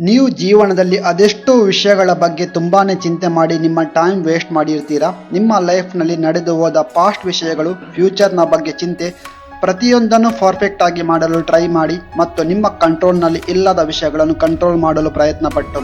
ನೀವು ಜೀವನದಲ್ಲಿ ಅದೆಷ್ಟೋ ವಿಷಯಗಳ ಬಗ್ಗೆ ತುಂಬಾ ಚಿಂತೆ ಮಾಡಿ ನಿಮ್ಮ ಟೈಮ್ ವೇಸ್ಟ್ ಮಾಡಿರ್ತೀರಾ? ನಿಮ್ಮ ಲೈಫ್ನಲ್ಲಿ ನಡೆದು ಹೋದ ಪಾಸ್ಟ್ ವಿಷಯಗಳು ಫ್ಯೂಚರ್ನ ಬಗ್ಗೆ ಚಿಂತೆ ಪ್ರತಿಯೊಂದನ್ನು ಪರ್ಫೆಕ್ಟ್ ಆಗಿ ಮಾಡಲು ಟ್ರೈ ಮಾಡಿ ಮತ್ತು ನಿಮ್ಮ ಕಂಟ್ರೋಲ್ನಲ್ಲಿ ಇಲ್ಲದ ವಿಷಯಗಳನ್ನು ಕಂಟ್ರೋಲ್ ಮಾಡಲು ಪ್ರಯತ್ನ ಪಟ್ಟು.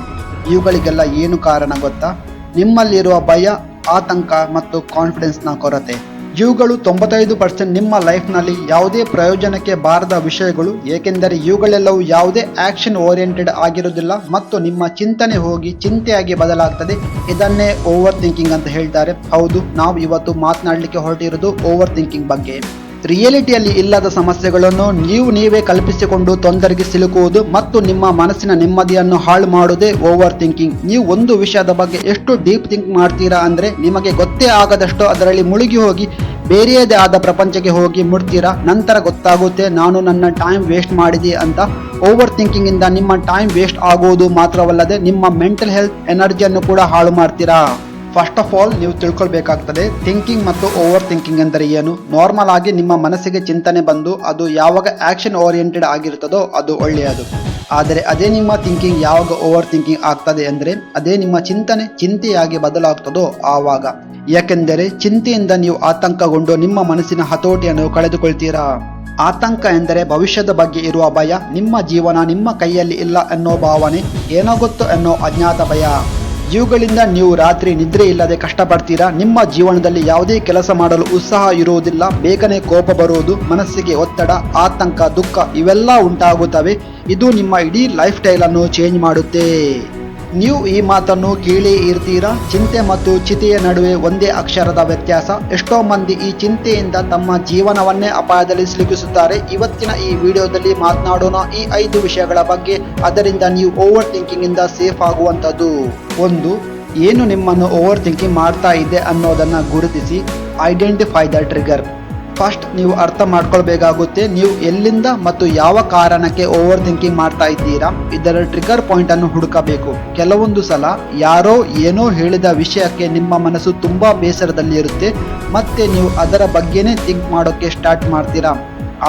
ಇವುಗಳಿಗೆಲ್ಲ ಏನು ಕಾರಣ ಗೊತ್ತಾ? ನಿಮ್ಮಲ್ಲಿರುವ ಭಯ, ಆತಂಕ ಮತ್ತು ಕಾನ್ಫಿಡೆನ್ಸ್ನ ಕೊರತೆ. ಇವುಗಳು ತೊಂಬತ್ತೈದು ಪರ್ಸೆಂಟ್ ನಿಮ್ಮ ಲೈಫ್ನಲ್ಲಿ ಯಾವುದೇ ಪ್ರಯೋಜನಕ್ಕೆ ಬಾರದ ವಿಷಯಗಳು, ಏಕೆಂದರೆ ಇವುಗಳೆಲ್ಲವೂ ಯಾವುದೇ ಆಕ್ಷನ್ ಓರಿಯೆಂಟೆಡ್ ಆಗಿರುವುದಿಲ್ಲ ಮತ್ತು ನಿಮ್ಮ ಚಿಂತನೆ ಹೋಗಿ ಚಿಂತೆಯಾಗಿ ಬದಲಾಗ್ತದೆ. ಇದನ್ನೇ ಓವರ್ ಥಿಂಕಿಂಗ್ ಅಂತ ಹೇಳ್ತಾರೆ. ಹೌದು, ನಾವು ಇವತ್ತು ಮಾತನಾಡಲಿಕ್ಕೆ ಹೊರಟಿರೋದು ಓವರ್ ಥಿಂಕಿಂಗ್ ಬಗ್ಗೆ. ರಿಯಾಲಿಟಿಯಲ್ಲಿ ಇಲ್ಲದ ಸಮಸ್ಯೆಗಳನ್ನು ನೀವು ನೀವೇ ಕಲ್ಪಿಸಿಕೊಂಡು ತೊಂದರೆಗೆ ಸಿಲುಕುವುದು ಮತ್ತು ನಿಮ್ಮ ಮನಸ್ಸಿನ ನೆಮ್ಮದಿಯನ್ನು ಹಾಳು ಮಾಡುವುದೇ ಓವರ್ ಥಿಂಕಿಂಗ್. ನೀವು ಒಂದು ವಿಷಯದ ಬಗ್ಗೆ ಎಷ್ಟು ಡೀಪ್ ಥಿಂಕ್ ಮಾಡ್ತೀರಾ ಅಂದರೆ ನಿಮಗೆ ಗೊತ್ತೇ ಆಗದಷ್ಟು ಅದರಲ್ಲಿ ಮುಳುಗಿ ಹೋಗಿ, ಬೇರೆಯದೇ ಆದ ಪ್ರಪಂಚಕ್ಕೆ ಹೋಗಿ ಮುಡ್ತೀರಾ ನಂತರ ಗೊತ್ತಾಗುತ್ತೆ, ನಾನು ನನ್ನ ಟೈಮ್ ವೇಸ್ಟ್ ಮಾಡಿದೆ ಅಂತ. ಓವರ್ ಥಿಂಕಿಂಗ್ ಇಂದ ನಿಮ್ಮ ಟೈಮ್ ವೇಸ್ಟ್ ಆಗುವುದು ಮಾತ್ರವಲ್ಲದೆ ನಿಮ್ಮ ಮೆಂಟಲ್ ಹೆಲ್ತ್ ಎನರ್ಜಿಯನ್ನು ಕೂಡ ಹಾಳು ಮಾಡ್ತೀರಾ? ಫಸ್ಟ್ ಆಫ್ ಆಲ್ ನೀವು ತಿಳ್ಕೊಳ್ಬೇಕಾಗ್ತದೆ ಥಿಂಕಿಂಗ್ ಮತ್ತು ಓವರ್ ಥಿಂಕಿಂಗ್ ಎಂದರೆ ಏನು? ನಾರ್ಮಲ್ ಆಗಿ ನಿಮ್ಮ ಮನಸ್ಸಿಗೆ ಚಿಂತನೆ ಬಂದು ಅದು ಯಾವಾಗ ಆಕ್ಷನ್ ಓರಿಯೆಂಟೆಡ್ ಆಗಿರುತ್ತದೋ ಅದು ಒಳ್ಳೆಯದು. ಆದರೆ ಅದೇ ನಿಮ್ಮ ಥಿಂಕಿಂಗ್ ಯಾವಾಗ ಓವರ್ ಥಿಂಕಿಂಗ್ ಆಗ್ತದೆ ಅಂದರೆ, ಅದೇ ನಿಮ್ಮ ಚಿಂತನೆ ಚಿಂತೆಯಾಗಿ ಬದಲಾಗ್ತದೋ ಆವಾಗ. ಯಾಕೆಂದರೆ ಚಿಂತೆಯಿಂದ ನೀವು ಆತಂಕಗೊಂಡು ನಿಮ್ಮ ಮನಸ್ಸಿನ ಹತೋಟಿಯನ್ನು ಕಳೆದುಕೊಳ್ತೀರಾ? ಆತಂಕ ಎಂದರೆ ಭವಿಷ್ಯದ ಬಗ್ಗೆ ಇರುವ ಭಯ, ನಿಮ್ಮ ಜೀವನ ನಿಮ್ಮ ಕೈಯಲ್ಲಿ ಇಲ್ಲ ಅನ್ನೋ ಭಾವನೆ ಏನೋ ಗೊತ್ತು ಅನ್ನೋ ಅಜ್ಞಾತ ಭಯ. ಇವುಗಳಿಂದ ನೀವು ರಾತ್ರಿ ನಿದ್ರೆ ಇಲ್ಲದೆ ಕಷ್ಟಪಡ್ತೀರಾ? ನಿಮ್ಮ ಜೀವನದಲ್ಲಿ ಯಾವುದೇ ಕೆಲಸ ಮಾಡಲು ಉತ್ಸಾಹ ಇರುವುದಿಲ್ಲ. ಬೇಗನೆ ಕೋಪ ಬರುವುದು, ಮನಸ್ಸಿಗೆ ಒತ್ತಡ, ಆತಂಕ, ದುಃಖ ಇವೆಲ್ಲ ಉಂಟಾಗುತ್ತವೆ. ಇದು ನಿಮ್ಮ ಇಡೀ ಲೈಫ್ ಸ್ಟೈಲ್ ಅನ್ನು ಚೇಂಜ್ ಮಾಡುತ್ತೆ. ನೀವು ಈ ಮಾತನ್ನು ಕೇಳಿ ಇರ್ತೀರಾ? ಚಿಂತೆ ಮತ್ತು ಚಿತೆಯ ನಡುವೆ ಒಂದೇ ಅಕ್ಷರದ ವ್ಯತ್ಯಾಸ. ಎಷ್ಟೋ ಮಂದಿ ಈ ಚಿಂತೆಯಿಂದ ತಮ್ಮ ಜೀವನವನ್ನೇ ಅಪಾಯದಲ್ಲಿ ಸಿಲುಕಿಸುತ್ತಾರೆ. ಇವತ್ತಿನ ಈ ವಿಡಿಯೋದಲ್ಲಿ ಮಾತನಾಡೋಣ ಈ ಐದು ವಿಷಯಗಳ ಬಗ್ಗೆ. ಅದರಿಂದ ನೀವು ಓವರ್ ಥಿಂಕಿಂಗ್ ಇಂದ ಸೇಫ್ ಆಗುವಂಥದ್ದು. ಒಂದು, ಏನು ನಿಮ್ಮನ್ನು ಓವರ್ ಥಿಂಕಿಂಗ್ ಮಾಡ್ತಾ ಇದೆ ಅನ್ನೋದನ್ನ ಗುರುತಿಸಿ. Identify the trigger. ಫಸ್ಟ್ ನೀವು ಅರ್ಥ ಮಾಡ್ಕೊಳ್ಬೇಕಾಗುತ್ತೆ. ನೀವು ಎಲ್ಲಿಂದ ಮತ್ತು ಯಾವ ಕಾರಣಕ್ಕೆ ಓವರ್ ಥಿಂಕಿಂಗ್ ಮಾಡ್ತಾ ಇದ್ದೀರಾ? ಇದರ ಟ್ರಿಗರ್ ಪಾಯಿಂಟ್ ಅನ್ನು ಹುಡುಕಬೇಕು. ಕೆಲವೊಂದು ಸಲ ಯಾರೋ ಏನೋ ಹೇಳಿದ ವಿಷಯಕ್ಕೆ ನಿಮ್ಮ ಮನಸ್ಸು ತುಂಬಾ ಬೇಸರದಲ್ಲಿ ಇರುತ್ತೆ. ಮತ್ತೆ ನೀವು ಅದರ ಬಗ್ಗೆನೇ ಥಿಂಕ್ ಮಾಡೋಕ್ಕೆ ಸ್ಟಾರ್ಟ್ ಮಾಡ್ತೀರಾ?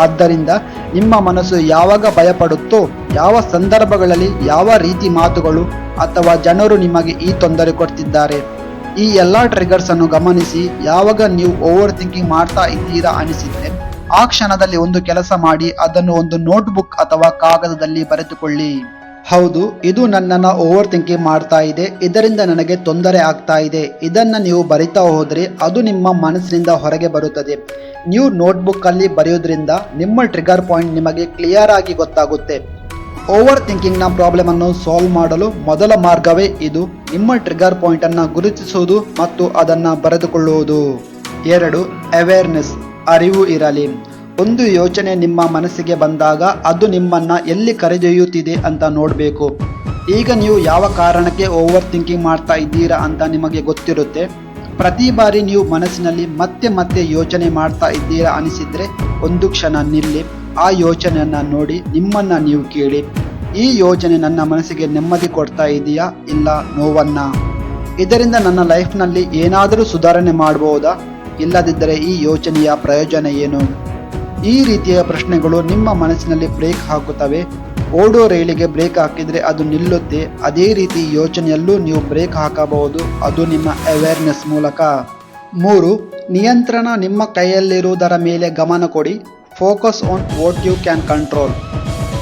ಆದ್ದರಿಂದ ನಿಮ್ಮ ಮನಸ್ಸು ಯಾವಾಗ ಭಯಪಡುತ್ತೋ, ಯಾವ ಸಂದರ್ಭಗಳಲ್ಲಿ ಯಾವ ರೀತಿ ಮಾತುಗಳು ಅಥವಾ ಜನರು ನಿಮಗೆ ಈ ತೊಂದರೆ ಕೊಡ್ತಿದ್ದಾರೆ. ಈ ಎಲ್ಲ ಟ್ರಿಗರ್ಸ್ ಅನ್ನು ಗಮನಿಸಿ, ಯಾವಾಗ ನೀವು ಓವರ್ ಥಿಂಕಿಂಗ್ ಮಾಡ್ತಾ ಇದ್ದೀರಾ ಅನಿಸಿದ್ರೆ, ಆ ಕ್ಷಣದಲ್ಲಿ ಒಂದು ಕೆಲಸ ಮಾಡಿ, ಅದನ್ನು ಒಂದು ನೋಟ್ಬುಕ್ ಅಥವಾ ಕಾಗದದಲ್ಲಿ ಬರೆದುಕೊಳ್ಳಿ. ಹೌದು, ಇದು ನನ್ನನ್ನು ಓವರ್ ಥಿಂಕಿಂಗ್ ಮಾಡ್ತಾ ಇದೆ, ಇದರಿಂದ ನನಗೆ ತೊಂದರೆ ಆಗ್ತಾ ಇದೆ. ಇದನ್ನು ನೀವು ಬರಿತಾ ಹೋದರೆ, ಅದು ನಿಮ್ಮ ಮನಸ್ಸಿನಿಂದ ಹೊರಗೆ ಬರುತ್ತದೆ. ನೀವು ನೋಟ್ಬುಕ್ಕಲ್ಲಿ ಬರೆಯೋದ್ರಿಂದ, ನಿಮ್ಮ ಟ್ರಿಗರ್ ಪಾಯಿಂಟ್ ನಿಮಗೆ ಕ್ಲಿಯರ್ ಆಗಿ ಗೊತ್ತಾಗುತ್ತೆ. ಓವರ್ ಥಿಂಕಿಂಗ್ನ ಪ್ರಾಬ್ಲಮ್ ಅನ್ನು ಸಾಲ್ವ್ ಮಾಡಲು ಮೊದಲ ಮಾರ್ಗವೇ ಇದು. ನಿಮ್ಮ ಟ್ರಿಗರ್ ಪಾಯಿಂಟ್ ಅನ್ನ ಗುರುತಿಸುವುದು ಮತ್ತು ಅದನ್ನ ಬರೆದುಕೊಳ್ಳುವುದು. ಎರಡು ಅವೇರ್ನೆಸ್ ಅರಿವು ಇರಲಿ. ಒಂದು ಯೋಚನೆ ನಿಮ್ಮ ಮನಸ್ಸಿಗೆ ಬಂದಾಗ ಅದು ನಿಮ್ಮನ್ನ ಎಲ್ಲಿ ಕರೆದೊಯ್ಯುತ್ತಿದೆ ಅಂತ ನೋಡಬೇಕು. ಈಗ ನೀವು ಯಾವ ಕಾರಣಕ್ಕೆ ಓವರ್ ಥಿಂಕಿಂಗ್ ಮಾಡ್ತಾ ಇದ್ದೀರಾ ಅಂತ ನಿಮಗೆ ಗೊತ್ತಿರುತ್ತೆ. ಪ್ರತಿ ಬಾರಿ ನೀವು ಮನಸ್ಸಿನಲ್ಲಿ ಮತ್ತೆ ಮತ್ತೆ ಯೋಚನೆ ಮಾಡ್ತಾ ಇದ್ದೀರಾ ಅನಿಸಿದ್ರೆ ಒಂದು ಕ್ಷಣ ನಿಲ್ಲಿ. ಆ ಯೋಚನೆಯನ್ನ ನೋಡಿ ನಿಮ್ಮನ್ನ ನೀವು ಕೇಳಿ, ಈ ಯೋಚನೆ ನನ್ನ ಮನಸ್ಸಿಗೆ ನೆಮ್ಮದಿ ಕೊಡ್ತಾ ಇದೆಯಾ? ಇಲ್ಲ, ನೋವನ್ನ. ಇದರಿಂದ ನನ್ನ ಲೈಫ್ನಲ್ಲಿ ಏನಾದರೂ ಸುಧಾರಣೆ ಮಾಡಬಹುದಾ ಇಲ್ಲದಿದ್ದರೆ ಈ ಯೋಚನೆಯ ಪ್ರಯೋಜನ ಏನು? ಈ ರೀತಿಯ ಪ್ರಶ್ನೆಗಳು ನಿಮ್ಮ ಮನಸ್ಸಿನಲ್ಲಿ ಬ್ರೇಕ್ ಹಾಕುತ್ತವೆ. ಓಡೋ ರೈಲಿಗೆ ಬ್ರೇಕ್ ಹಾಕಿದ್ರೆ ಅದು ನಿಲ್ಲುತ್ತೆ. ಅದೇ ರೀತಿ ಯೋಚನೆಯಲ್ಲೂ ನೀವು ಬ್ರೇಕ್ ಹಾಕಬಹುದು. ಅದು ನಿಮ್ಮ ಅವೇರ್ನೆಸ್ ಮೂಲಕ. ಮೂರು, ನಿಯಂತ್ರಣ ನಿಮ್ಮ ಕೈಯಲ್ಲಿರುವುದರ ಮೇಲೆ ಗಮನ ಕೊಡಿ. Focus on what you can control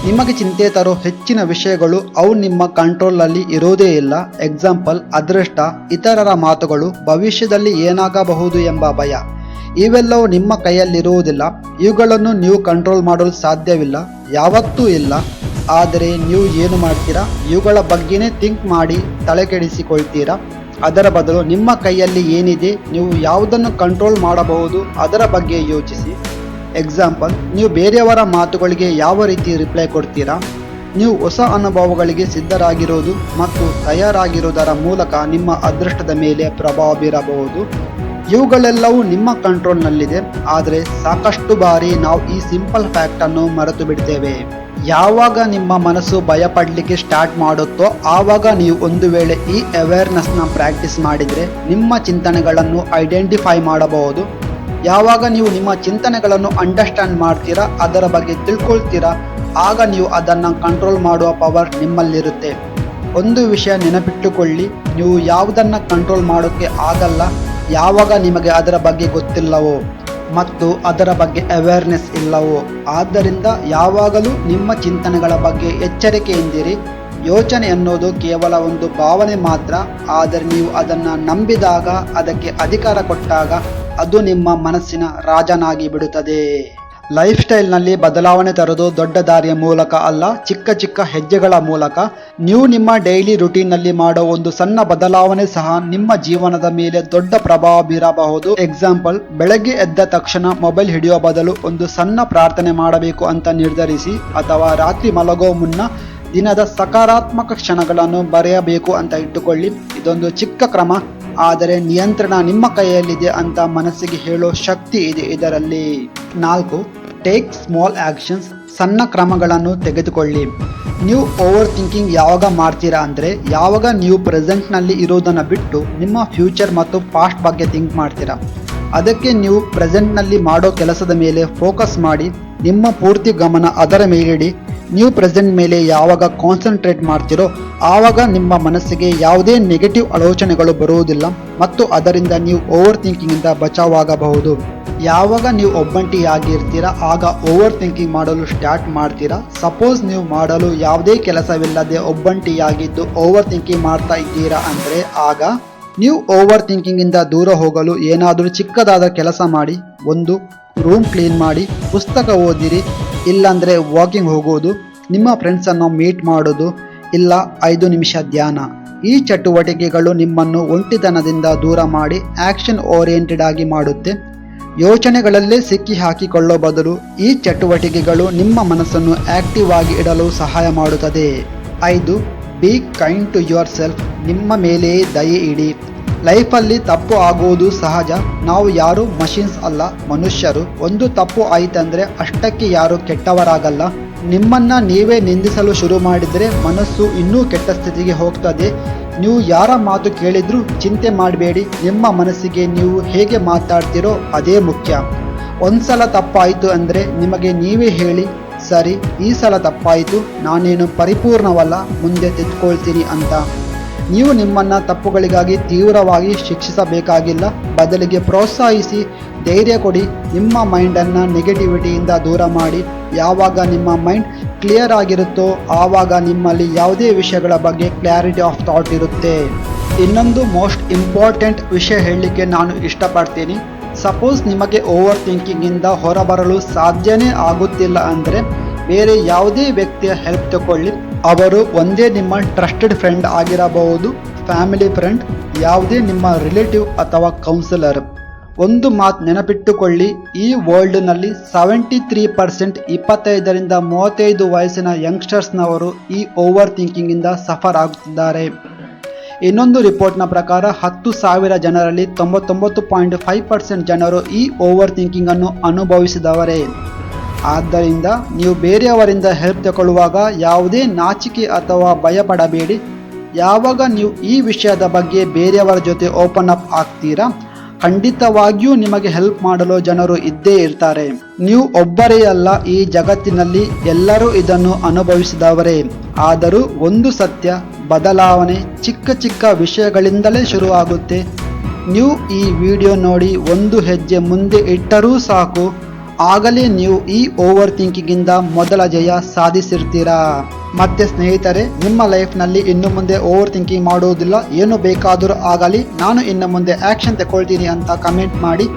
ನಿಮಗೆ ಚಿಂತೆ ತರೋ ಹೆಚ್ಚಿನ ವಿಷಯಗಳು ಅವು ನಿಮ್ಮ ಕಂಟ್ರೋಲಲ್ಲಿ ಇರೋದೇ ಇಲ್ಲ. ಎಕ್ಸಾಂಪಲ್ ಅದೃಷ್ಟ, ಇತರರ ಮಾತುಗಳು ಭವಿಷ್ಯದಲ್ಲಿ ಏನಾಗಬಹುದು ಎಂಬ ಭಯ. ಇವೆಲ್ಲವೂ ನಿಮ್ಮ ಕೈಯಲ್ಲಿರುವುದಿಲ್ಲ. ಇವುಗಳನ್ನು ನೀವು ಕಂಟ್ರೋಲ್ ಮಾಡಲು ಸಾಧ್ಯವಿಲ್ಲ. ಯಾವತ್ತೂ ಇಲ್ಲ. ಆದರೆ ನೀವು ಏನು ಮಾಡ್ತೀರಾ? ಇವುಗಳ ಬಗ್ಗೆನೇ ಥಿಂಕ್ ಮಾಡಿ ತಲೆಕೆಡಿಸಿಕೊಳ್ತೀರಾ? ಅದರ ಬದಲು ನಿಮ್ಮ ಕೈಯಲ್ಲಿ ಏನಿದೆ? ನೀವು ಯಾವುದನ್ನು ಕಂಟ್ರೋಲ್ ಮಾಡಬಹುದು? ಅದರ ಬಗ್ಗೆ ಯೋಚಿಸಿ. ಎಕ್ಸಾಂಪಲ್ ನೀವು ಬೇರೆಯವರ ಮಾತುಗಳಿಗೆ ಯಾವ ರೀತಿ ರಿಪ್ಲೈ ಕೊಡ್ತೀರಾ? ನೀವು ಹೊಸ ಅನುಭವಗಳಿಗೆ ಸಿದ್ಧರಾಗಿರೋದು ಮತ್ತು ತಯಾರಾಗಿರುವುದರ ಮೂಲಕ ನಿಮ್ಮ ಅದೃಷ್ಟದ ಮೇಲೆ ಪ್ರಭಾವ ಬೀರಬಹುದು. ಇವುಗಳೆಲ್ಲವೂ ನಿಮ್ಮ ಕಂಟ್ರೋಲ್ನಲ್ಲಿದೆ ಆದರೆ ಸಾಕಷ್ಟು ಬಾರಿ ನಾವು ಈ ಸಿಂಪಲ್ ಫ್ಯಾಕ್ಟನ್ನು ಮರೆತು ಬಿಡ್ತೇವೆ. ಯಾವಾಗ ನಿಮ್ಮ ಮನಸ್ಸು ಭಯಪಡಲಿಕ್ಕೆ ಸ್ಟಾರ್ಟ್ ಮಾಡುತ್ತೋ ಆವಾಗ ನೀವು ಒಂದು ವೇಳೆ ಈ ಅವೇರ್ನೆಸ್ನ ಪ್ರಾಕ್ಟೀಸ್ ಮಾಡಿದರೆ ನಿಮ್ಮ ಚಿಂತನೆಗಳನ್ನು ಐಡೆಂಟಿಫೈ ಮಾಡಬಹುದು. ಯಾವಾಗ ನೀವು ನಿಮ್ಮ ಚಿಂತನೆಗಳನ್ನು ಅಂಡರ್ಸ್ಟ್ಯಾಂಡ್ ಮಾಡ್ತೀರಾ, ಅದರ ಬಗ್ಗೆ ತಿಳ್ಕೊಳ್ತೀರಾ, ಆಗ ನೀವು ಅದನ್ನು ಕಂಟ್ರೋಲ್ ಮಾಡುವ ಪವರ್ ನಿಮ್ಮಲ್ಲಿರುತ್ತೆ. ಒಂದು ವಿಷಯ ನೆನಪಿಟ್ಟುಕೊಳ್ಳಿ, ನೀವು ಯಾವುದನ್ನು ಕಂಟ್ರೋಲ್ ಮಾಡೋಕ್ಕೆ ಆಗಲ್ಲ, ಯಾವಾಗ ನಿಮಗೆ ಅದರ ಬಗ್ಗೆ ಗೊತ್ತಿಲ್ಲವೋ, ಮತ್ತು ಅದರ ಬಗ್ಗೆ ಅವೇರ್ನೆಸ್ ಇಲ್ಲವೋ, ಆದ್ದರಿಂದ ಯಾವಾಗಲೂ ನಿಮ್ಮ ಚಿಂತನೆಗಳ ಬಗ್ಗೆ ಎಚ್ಚರಿಕೆಯಿಂದಿರಿ ಯೋಚನೆ ಅನ್ನೋದು ಕೇವಲ ಒಂದು ಭಾವನೆ ಮಾತ್ರ, ಆದರೆ ನೀವು ಅದನ್ನು ನಂಬಿದಾಗ, ಅದಕ್ಕೆ ಅಧಿಕಾರ ಕೊಟ್ಟಾಗ ಅದು ನಿಮ್ಮ ಮನಸ್ಸಿನ ರಾಜನಾಗಿ ಬಿಡುತ್ತದೆ. ಲೈಫ್ ಸ್ಟೈಲ್ನಲ್ಲಿ ಬದಲಾವಣೆ ತರೋದು ದೊಡ್ಡ ದಾರಿಯ ಮೂಲಕ ಅಲ್ಲ, ಚಿಕ್ಕ ಚಿಕ್ಕ ಹೆಜ್ಜೆಗಳ ಮೂಲಕ ನೀವು ನಿಮ್ಮ ಡೈಲಿ ರುಟೀನ್ನಲ್ಲಿ ಮಾಡೋ ಒಂದು ಸಣ್ಣ ಬದಲಾವಣೆ ಸಹ ನಿಮ್ಮ ಜೀವನದ ಮೇಲೆ ದೊಡ್ಡ ಪ್ರಭಾವ ಬೀರಬಹುದು. ಎಕ್ಸಾಂಪಲ್, ಬೆಳಗ್ಗೆ ಎದ್ದ ತಕ್ಷಣ ಮೊಬೈಲ್ ಹಿಡಿಯೋ ಬದಲು ಒಂದು ಸಣ್ಣ ಪ್ರಾರ್ಥನೆ ಮಾಡಬೇಕು ಅಂತ ನಿರ್ಧರಿಸಿ ಅಥವಾ ರಾತ್ರಿ ಮಲಗೋ ಮುನ್ನ ದಿನದ ಸಕಾರಾತ್ಮಕ ಕ್ಷಣಗಳನ್ನು ಬರೆಯಬೇಕು ಅಂತ ಇಟ್ಟುಕೊಳ್ಳಿ. ಇದೊಂದು ಚಿಕ್ಕ ಕ್ರಮ. ಆದರೆ ನಿಯಂತ್ರಣ ನಿಮ್ಮ ಕೈಯಲ್ಲಿದೆ ಅಂತ ಮನಸ್ಸಿಗೆ ಹೇಳೋ ಶಕ್ತಿ ಇದೆ ಇದರಲ್ಲಿ. ನಾಲ್ಕು ಟೇಕ್ ಸ್ಮಾಲ್ ಆಕ್ಷನ್ಸ್ ಸಣ್ಣ ಕ್ರಮಗಳನ್ನು ತೆಗೆದುಕೊಳ್ಳಿ. ನೀವು ಓವರ್ ಥಿಂಕಿಂಗ್ ಯಾವಾಗ ಮಾಡ್ತೀರಾ ಅಂದರೆ, ಯಾವಾಗ ನೀವು ಪ್ರೆಸೆಂಟ್ನಲ್ಲಿ ಇರೋದನ್ನು ಬಿಟ್ಟು ನಿಮ್ಮ ಫ್ಯೂಚರ್ ಮತ್ತು ಪಾಸ್ಟ್ ಬಗ್ಗೆ ಥಿಂಕ್ ಮಾಡ್ತೀರಾ. ಅದಕ್ಕೆ ನೀವು ಪ್ರೆಸೆಂಟ್ನಲ್ಲಿ ಮಾಡೋ ಕೆಲಸದ ಮೇಲೆ ಫೋಕಸ್ ಮಾಡಿ, ನಿಮ್ಮ ಪೂರ್ತಿ ಗಮನ ಅದರ ಮೇಲಿಡಿ ನೀವು ಪ್ರೆಸೆಂಟ್ ಮೇಲೆ ಯಾವಾಗ ಕಾನ್ಸಂಟ್ರೇಟ್ ಮಾಡ್ತೀರೋ ಆವಾಗ ನಿಮ್ಮ ಮನಸ್ಸಿಗೆ ಯಾವುದೇ ನೆಗೆಟಿವ್ ಆಲೋಚನೆಗಳು ಬರುವುದಿಲ್ಲ ಮತ್ತು ಅದರಿಂದ ನೀವು ಓವರ್ ಥಿಂಕಿಂಗಿಂದ ಬಚಾವಾಗಬಹುದು. ಯಾವಾಗ ನೀವು ಒಬ್ಬಂಟಿಯಾಗಿರ್ತೀರಾ, ಆಗ ಓವರ್ ಥಿಂಕಿಂಗ್ ಮಾಡಲು ಸ್ಟಾರ್ಟ್ ಮಾಡ್ತೀರಾ. ಸಪೋಸ್ ನೀವು ಮಾಡಲು ಯಾವುದೇ ಕೆಲಸವಿಲ್ಲದೆ ಒಬ್ಬಂಟಿಯಾಗಿದ್ದು ಓವರ್ ಥಿಂಕಿಂಗ್ ಮಾಡ್ತಾ ಇದ್ದೀರಾ ಅಂದರೆ ಆಗ ನೀವು ಓವರ್ ಥಿಂಕಿಂಗಿಂದ ದೂರ ಹೋಗಲು ಏನಾದರೂ ಚಿಕ್ಕದಾದ ಕೆಲಸ ಮಾಡಿ. ಒಂದು ರೂಮ್ ಕ್ಲೀನ್ ಮಾಡಿ ಪುಸ್ತಕ ಓದಿರಿ, ಇಲ್ಲಾಂದರೆ ವಾಕಿಂಗ್ ಹೋಗೋದು, ನಿಮ್ಮ ಫ್ರೆಂಡ್ಸನ್ನು ಮೀಟ್ ಮಾಡೋದು, ಇಲ್ಲ ಐದು ನಿಮಿಷ ಧ್ಯಾನ. ಈ ಚಟುವಟಿಕೆಗಳು ನಿಮ್ಮನ್ನು ಒಂಟಿತನದಿಂದ ದೂರ ಮಾಡಿ ಆ್ಯಕ್ಷನ್ ಓರಿಯೆಂಟೆಡ್ ಆಗಿ ಮಾಡುತ್ತೆ. ಯೋಚನೆಗಳಲ್ಲೇ ಸಿಕ್ಕಿ ಹಾಕಿಕೊಳ್ಳೋ ಬದಲು ಈ ಚಟುವಟಿಕೆಗಳು ನಿಮ್ಮ ಮನಸ್ಸನ್ನು ಆಕ್ಟಿವ್ ಆಗಿ ಇಡಲು ಸಹಾಯ ಮಾಡುತ್ತದೆ. ಐದು be kind to yourself ನಿಮ್ಮ ಮೇಲೆಯೇ ದಯೆ ಇಡಿ. ಲೈಫಲ್ಲಿ ತಪ್ಪು ಆಗುವುದು ಸಹಜ. ನಾವು ಯಾರು? ಮಷಿನ್ಸ್ ಅಲ್ಲ, ಮನುಷ್ಯರು. ಒಂದು ತಪ್ಪು ಆಯ್ತಂದ್ರೆ ಅಷ್ಟಕ್ಕೆ ಯಾರು ಕೆಟ್ಟವರಾಗಲ್ಲ. ನಿಮ್ಮನ್ನ ನೀವೇ ನಿಂದಿಸಲು ಶುರು ಮಾಡಿದರೆ ಮನಸ್ಸು ಇನ್ನೂ ಕೆಟ್ಟ ಸ್ಥಿತಿಗೆ ಹೋಗ್ತದೆ. ನೀವು ಯಾರ ಮಾತು ಕೇಳಿದ್ರೂ ಚಿಂತೆ ಮಾಡಬೇಡಿ. ನಿಮ್ಮ ಮನಸ್ಸಿಗೆ ನೀವು ಹೇಗೆ ಮಾತಾಡ್ತೀರೋ ಅದೇ ಮುಖ್ಯ. ಒಂದ್ಸಲ ತಪ್ಪಾಯಿತು ಅಂದರೆ ನಿಮಗೆ ನೀವೇ ಹೇಳಿ, ಸರಿ, ಈ ಸಲ ತಪ್ಪಾಯಿತು, ನಾನೇನು ಪರಿಪೂರ್ಣವಲ್ಲ, ಮುಂದೆ ತಿದ್ಕೊಳ್ತೀನಿ ಅಂತ. ನೀವು ನಿಮ್ಮನ್ನು ತಪ್ಪುಗಳಿಗಾಗಿ ತೀವ್ರವಾಗಿ ಶಿಕ್ಷಿಸಬೇಕಾಗಿಲ್ಲ. ಬದಲಿಗೆ ಪ್ರೋತ್ಸಾಹಿಸಿ, ಧೈರ್ಯ ಕೊಡಿ, ನಿಮ್ಮ ಮೈಂಡನ್ನು ನೆಗೆಟಿವಿಟಿಯಿಂದ ದೂರ ಮಾಡಿ. ಯಾವಾಗ ನಿಮ್ಮ ಮೈಂಡ್ ಕ್ಲಿಯರ್ ಆಗಿರುತ್ತೋ, ಆವಾಗ ನಿಮ್ಮಲ್ಲಿ ಯಾವುದೇ ವಿಷಯಗಳ ಬಗ್ಗೆ ಕ್ಲಾರಿಟಿ ಆಫ್ ಥಾಟ್ ಇರುತ್ತೆ. ಇನ್ನೊಂದು ಮೋಸ್ಟ್ ಇಂಪಾರ್ಟೆಂಟ್ ವಿಷಯ ಹೇಳಲಿಕ್ಕೆ ನಾನು ಇಷ್ಟಪಡ್ತೀನಿ. ಸಪೋಸ್ ನಿಮಗೆ ಓವರ್ ಥಿಂಕಿಂಗಿಂದ ಹೊರಬರಲು ಸಾಧ್ಯನೇ ಆಗುತ್ತಿಲ್ಲ ಅಂದರೆ, ಬೇರೆ ಯಾವುದೇ ವ್ಯಕ್ತಿಯ ಹೆಲ್ಪ್ ತಗೊಳ್ಳಿ. ಅವರು ಒಂದೇ ನಿಮ್ಮ ಟ್ರಸ್ಟೆಡ್ ಫ್ರೆಂಡ್ ಆಗಿರಬಹುದು, ಫ್ಯಾಮಿಲಿ ಫ್ರೆಂಡ್, ಯಾವುದೇ ನಿಮ್ಮ ರಿಲೇಟಿವ್ ಅಥವಾ ಕೌನ್ಸಿಲರ್. ಒಂದು ಮಾತು ನೆನಪಿಟ್ಟುಕೊಳ್ಳಿ, ಈ ವರ್ಲ್ಡ್ನಲ್ಲಿ ಸೆವೆಂಟಿ ತ್ರೀ ಪರ್ಸೆಂಟ್ ಇಪ್ಪತ್ತೈದರಿಂದ ಮೂವತ್ತೈದು ವಯಸ್ಸಿನ ಯಂಗ್ಸ್ಟರ್ಸ್ನವರು ಈ ಓವರ್ ಥಿಂಕಿಂಗಿಂದ ಸಫರ್ ಆಗುತ್ತಿದ್ದಾರೆ. ಇನ್ನೊಂದು ರಿಪೋರ್ಟ್ನ ಪ್ರಕಾರ, ಹತ್ತು ಸಾವಿರ ಜನರಲ್ಲಿ ತೊಂಬತ್ತೊಂಬತ್ತು ಪಾಯಿಂಟ್ ಫೈವ್ ಪರ್ಸೆಂಟ್ ಜನರು ಈ ಓವರ್ ಥಿಂಕಿಂಗನ್ನು ಅನುಭವಿಸಿದವರೇ. ಆದ್ದರಿಂದ ನೀವು ಬೇರೆಯವರಿಂದ ಹೆಲ್ಪ್ ತಗೊಳ್ಳುವಾಗ ಯಾವುದೇ ನಾಚಿಕೆ ಅಥವಾ ಭಯಪಡಬೇಡಿ. ಯಾವಾಗ ನೀವು ಈ ವಿಷಯದ ಬಗ್ಗೆ ಬೇರೆಯವರ ಜೊತೆ ಓಪನ್ ಅಪ್ ಆಗ್ತೀರಾ? ಖಂಡಿತವಾಗಿಯೂ ನಿಮಗೆ ಹೆಲ್ಪ್ ಮಾಡಲು ಜನರು ಇದ್ದೇ ಇರ್ತಾರೆ. ನೀವು ಒಬ್ಬರೇ ಅಲ್ಲ, ಈ ಜಗತ್ತಿನಲ್ಲಿ ಎಲ್ಲರೂ ಇದನ್ನು ಅನುಭವಿಸಿದವರೇ. ಆದರೂ ಒಂದು ಸತ್ಯ, ಬದಲಾವಣೆ, ಚಿಕ್ಕ ಚಿಕ್ಕ ವಿಷಯಗಳಿಂದಲೇ ಶುರುವಾಗುತ್ತೆ. ನೀವು ಈ ವಿಡಿಯೋ ನೋಡಿ ಒಂದು ಹೆಜ್ಜೆ ಮುಂದೆ ಇಟ್ಟರೂ ಸಾಕು. ಆಗಲೇ ನೀವು ಈ ಓವರ್ ಥಿಂಕಿಂಗಿಂದ ಮೊದಲ ಜಯ ಸಾಧಿಸಿರ್ತೀರಾ? ಮತ್ತೆ ಸ್ನೇಹಿತರೆ, ನಿಮ್ಮ ಲೈಫ್ನಲ್ಲಿ ಇನ್ನು ಮುಂದೆ ಓವರ್ ಥಿಂಕಿಂಗ್ ಮಾಡುವುದಿಲ್ಲ ಏನು ಬೇಕಾದರೂ ಆಗಲಿ. ನಾನು ಇನ್ನು ಮುಂದೆ ಆ್ಯಕ್ಷನ್ ತಗೊಳ್ತೀನಿ ಅಂತ ಕಮೆಂಟ್ ಮಾಡಿ.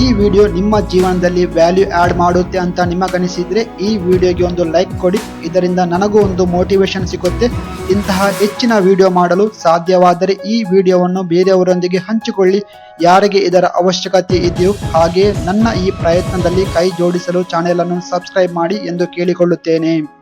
ಈ ವಿಡಿಯೋ ನಿಮ್ಮ ಜೀವನದಲ್ಲಿ ವ್ಯಾಲ್ಯೂ ಆ್ಯಡ್ ಮಾಡುತ್ತೆ ಅಂತ ನಿಮಗನಿಸಿದರೆ ಈ ವಿಡಿಯೋಗೆ ಒಂದು ಲೈಕ್ ಕೊಡಿ. ಇದರಿಂದ ನನಗೂ ಒಂದು ಮೋಟಿವೇಶನ್ ಸಿಗುತ್ತೆ. ಇಂತಹ ಹೆಚ್ಚಿನ ವಿಡಿಯೋ ಮಾಡಲು ಸಾಧ್ಯವಾದರೆ ಈ ವಿಡಿಯೋವನ್ನು ಬೇರೆಯವರೊಂದಿಗೆ ಹಂಚಿಕೊಳ್ಳಿ. ಯಾರಿಗೆ ಇದರ ಅವಶ್ಯಕತೆ ಇದೆಯೋ ಹಾಗೆಯೇ ನನ್ನ ಈ ಪ್ರಯತ್ನದಲ್ಲಿ ಕೈ ಜೋಡಿಸಲು ಚಾನೆಲನ್ನು ಸಬ್ಸ್ಕ್ರೈಬ್ ಮಾಡಿ ಎಂದು ಕೇಳಿಕೊಳ್ಳುತ್ತೇನೆ.